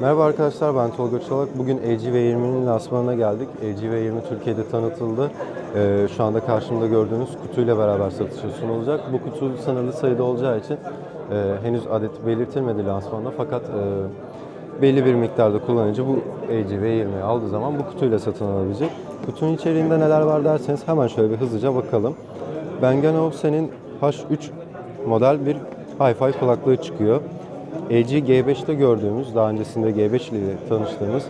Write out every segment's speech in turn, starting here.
Merhaba arkadaşlar ben Tolga Çolak. Bugün LG V20'nin lansmanına geldik. LG V20 Türkiye'de tanıtıldı. Ee, şu anda karşımda gördüğünüz kutuyla beraber satışa sunulacak. Bu kutu sınırlı sayıda olacağı için e, henüz adet belirtilmedi lansmanda fakat e, belli bir miktarda kullanıcı bu LG V20'yi aldığı zaman bu kutuyla satın alabilecek. Kutunun içeriğinde neler var derseniz hemen şöyle bir hızlıca bakalım. Bang Olufsen'in H3 model bir Hi-Fi kulaklığı çıkıyor. LG G5'te gördüğümüz, daha öncesinde G5 ile tanıştığımız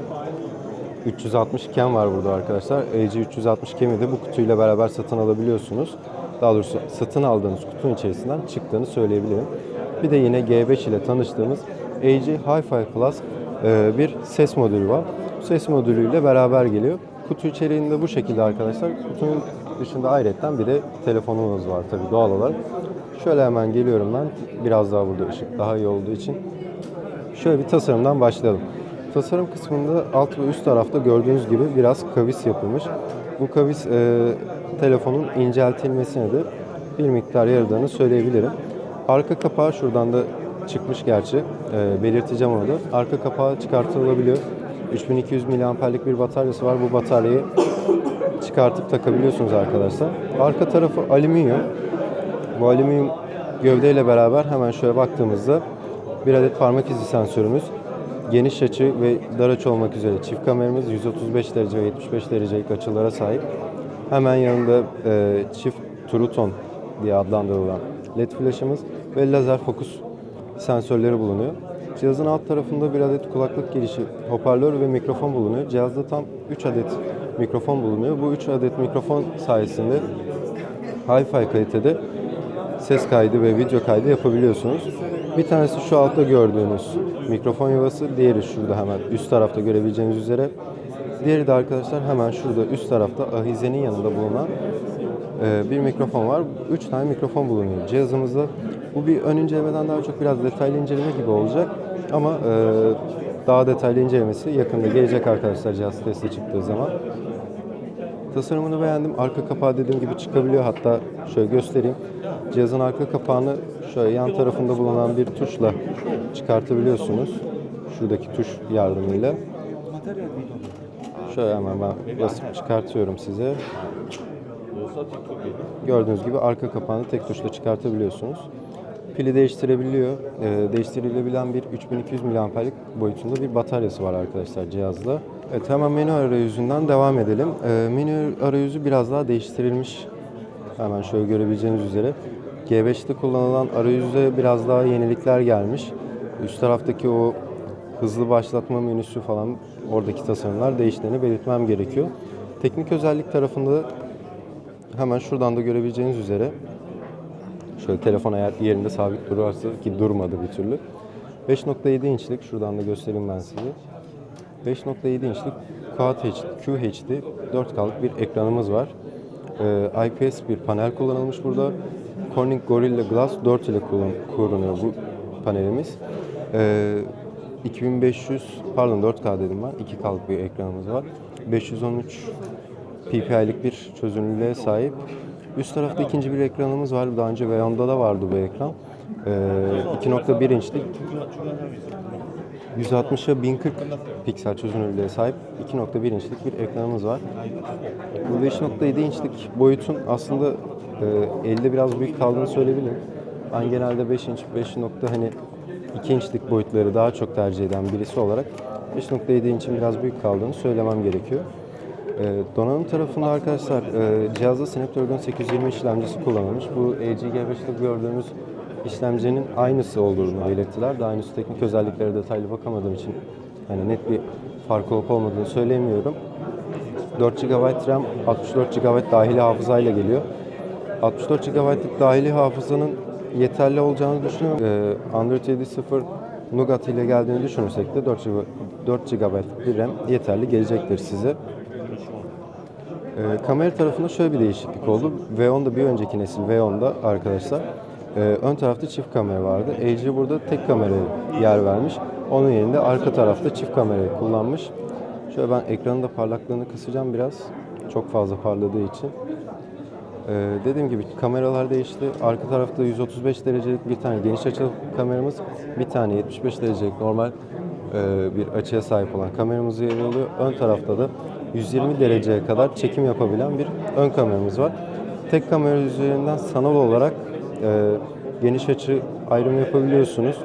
360 Ken var burada arkadaşlar. LG 360 Ken'i de bu kutuyla beraber satın alabiliyorsunuz. Daha doğrusu satın aldığınız kutunun içerisinden çıktığını söyleyebilirim. Bir de yine G5 ile tanıştığımız LG Hi-Fi Plus e, bir ses modülü var. Ses modülüyle beraber geliyor. Kutu içeriğinde bu şekilde arkadaşlar. Kutunun dışında ayrıca bir de telefonumuz var tabii doğal olarak. Şöyle hemen geliyorum ben. Biraz daha burada ışık daha iyi olduğu için. Şöyle bir tasarımdan başlayalım. Tasarım kısmında alt ve üst tarafta gördüğünüz gibi biraz kavis yapılmış. Bu kavis e, telefonun inceltilmesine de bir miktar yaradığını söyleyebilirim. Arka kapağı şuradan da çıkmış gerçi. E, belirteceğim onu da. Arka kapağı çıkartılabiliyor. 3200 mAh'lik bir bataryası var. Bu bataryayı çıkartıp takabiliyorsunuz arkadaşlar. Arka tarafı alüminyum. Bu alüminyum gövdeyle beraber hemen şöyle baktığımızda bir adet parmak izi sensörümüz, geniş açı ve dar açı olmak üzere çift kameramız 135 derece ve 75 derecelik açılara sahip. Hemen yanında e, çift true tone diye adlandırılan led flaşımız ve lazer fokus sensörleri bulunuyor. Cihazın alt tarafında bir adet kulaklık girişi, hoparlör ve mikrofon bulunuyor. Cihazda tam 3 adet mikrofon bulunuyor. Bu 3 adet mikrofon sayesinde Hi-Fi kalitede ses kaydı ve video kaydı yapabiliyorsunuz. Bir tanesi şu altta gördüğünüz mikrofon yuvası, diğeri şurada hemen üst tarafta görebileceğiniz üzere. Diğeri de arkadaşlar hemen şurada üst tarafta ahizenin yanında bulunan e, bir mikrofon var. Üç tane mikrofon bulunuyor cihazımızda. Bu bir ön incelemeden daha çok biraz detaylı inceleme gibi olacak. Ama e, daha detaylı incelemesi yakında gelecek arkadaşlar cihaz teste çıktığı zaman. Tasarımını beğendim. Arka kapağı dediğim gibi çıkabiliyor. Hatta şöyle göstereyim. Cihazın arka kapağını şöyle yan tarafında bulunan bir tuşla çıkartabiliyorsunuz. Şuradaki tuş yardımıyla. Şöyle hemen ben basıp çıkartıyorum size. Gördüğünüz gibi arka kapağını tek tuşla çıkartabiliyorsunuz. Pili değiştirebiliyor. Ee, değiştirilebilen bir 3200 mAh'lik boyutunda bir bataryası var arkadaşlar cihazda. Evet hemen menü arayüzünden devam edelim. Ee, menü arayüzü biraz daha değiştirilmiş. Hemen şöyle görebileceğiniz üzere. G5'te kullanılan arayüzde biraz daha yenilikler gelmiş. Üst taraftaki o hızlı başlatma menüsü falan oradaki tasarımlar değiştiğini belirtmem gerekiyor. Teknik özellik tarafında hemen şuradan da görebileceğiniz üzere şöyle telefon eğer yerinde sabit durarsa ki durmadı bir türlü. 5.7 inçlik şuradan da göstereyim ben size. 5.7 inçlik QHD 4K'lık bir ekranımız var. Ee, IPS bir panel kullanılmış burada. Corning Gorilla Glass 4 ile kullan- kullanılıyor bu panelimiz. Ee, 2500 pardon 4K dedim ben. 2K'lık bir ekranımız var. 513 ppi'lik bir çözünürlüğe sahip. Üst tarafta ikinci bir ekranımız var. Daha önce Veyon'da da vardı bu ekran. Ee, 2.1 inçlik 160'a 1040 piksel çözünürlüğe sahip 2.1 inçlik bir ekranımız var. Bu 5.7 inçlik boyutun aslında e, elde biraz büyük kaldığını söyleyebilirim. Ben genelde 5 inç, 5 nokta hani 2 inçlik boyutları daha çok tercih eden birisi olarak 5.7 inçin biraz büyük kaldığını söylemem gerekiyor. E, donanım tarafında arkadaşlar e, cihazda Snapdragon 820 işlemcisi kullanılmış. Bu LG G5'te gördüğümüz işlemcinin aynısı olduğunu belirttiler. Daha henüz teknik özelliklere detaylı bakamadığım için hani net bir fark olup olmadığını söyleyemiyorum. 4 GB RAM, 64 GB dahili hafızayla geliyor. 64 GB'lık dahili hafızanın yeterli olacağını düşünüyorum. Ee, Android 7.0 Nougat ile geldiğini düşünürsek de 4 GB, 4 GB'lık bir RAM yeterli gelecektir size. Ee, kamera tarafında şöyle bir değişiklik oldu. V10'da bir önceki nesil V10'da arkadaşlar e, ön tarafta çift kamera vardı. LG burada tek kameraya yer vermiş. Onun yerinde arka tarafta çift kamerayı kullanmış. Şöyle ben ekranın da parlaklığını kısacağım biraz. Çok fazla parladığı için. Ee, dediğim gibi kameralar değişti. Arka tarafta 135 derecelik bir tane geniş açılı kameramız, bir tane 75 derecelik normal e, bir açıya sahip olan kameramız yer alıyor. Ön tarafta da 120 dereceye kadar çekim yapabilen bir ön kameramız var. Tek kamera üzerinden sanal olarak e, geniş açı ayrımı yapabiliyorsunuz.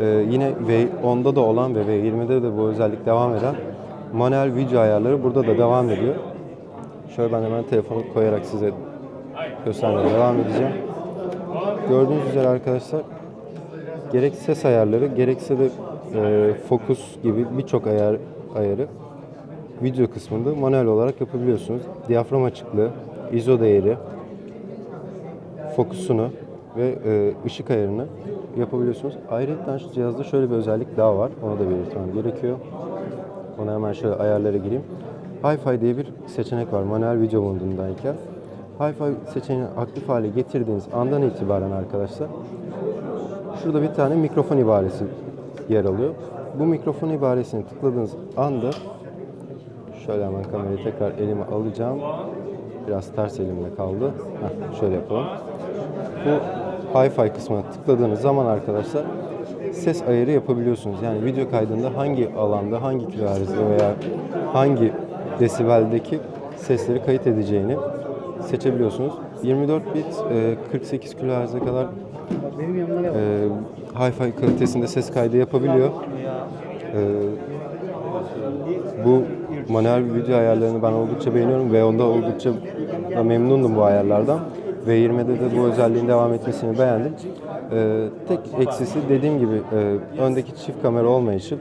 E, yine V10'da da olan ve V20'de de bu özellik devam eden manuel video ayarları burada da devam ediyor. Şöyle ben hemen telefonu koyarak size göstermeye devam edeceğim. Gördüğünüz üzere arkadaşlar gerek ses ayarları gerekse de e, fokus gibi birçok ayar ayarı video kısmında manuel olarak yapabiliyorsunuz. Diyafram açıklığı, ISO değeri, fokusunu ve e, ışık ayarını yapabiliyorsunuz. Ayrıca cihazda şöyle bir özellik daha var. Onu da belirtmem gerekiyor. Ona hemen şöyle ayarlara gireyim. Hi-Fi diye bir seçenek var manuel video modundayken. Hi-Fi seçeneğini aktif hale getirdiğiniz andan itibaren arkadaşlar şurada bir tane mikrofon ibaresi yer alıyor. Bu mikrofon ibaresini tıkladığınız anda şöyle hemen kamerayı tekrar elime alacağım. Biraz ters elimde kaldı. Heh, şöyle yapalım. Bu Hi-Fi kısmına tıkladığınız zaman arkadaşlar ses ayarı yapabiliyorsunuz. Yani video kaydında hangi alanda, hangi kilohertzde veya hangi desibeldeki sesleri kayıt edeceğini seçebiliyorsunuz. 24 bit, e, 48 kilohertz'e kadar e, Hi-Fi kalitesinde ses kaydı yapabiliyor. E, bu manuel video ayarlarını ben oldukça beğeniyorum ve onda oldukça da memnundum bu ayarlardan. V20'de de bu özelliğin devam etmesini beğendim. Ee, tek eksisi dediğim gibi e, öndeki çift kamera olmayışı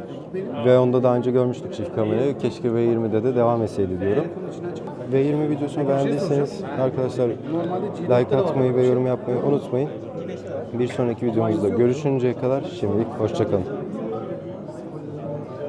ve onda daha önce görmüştük çift kamerayı. Keşke V20'de de devam etseydi diyorum. V20 videosunu beğendiyseniz arkadaşlar like atmayı ve yorum yapmayı unutmayın. Bir sonraki videomuzda görüşünceye kadar şimdilik hoşçakalın.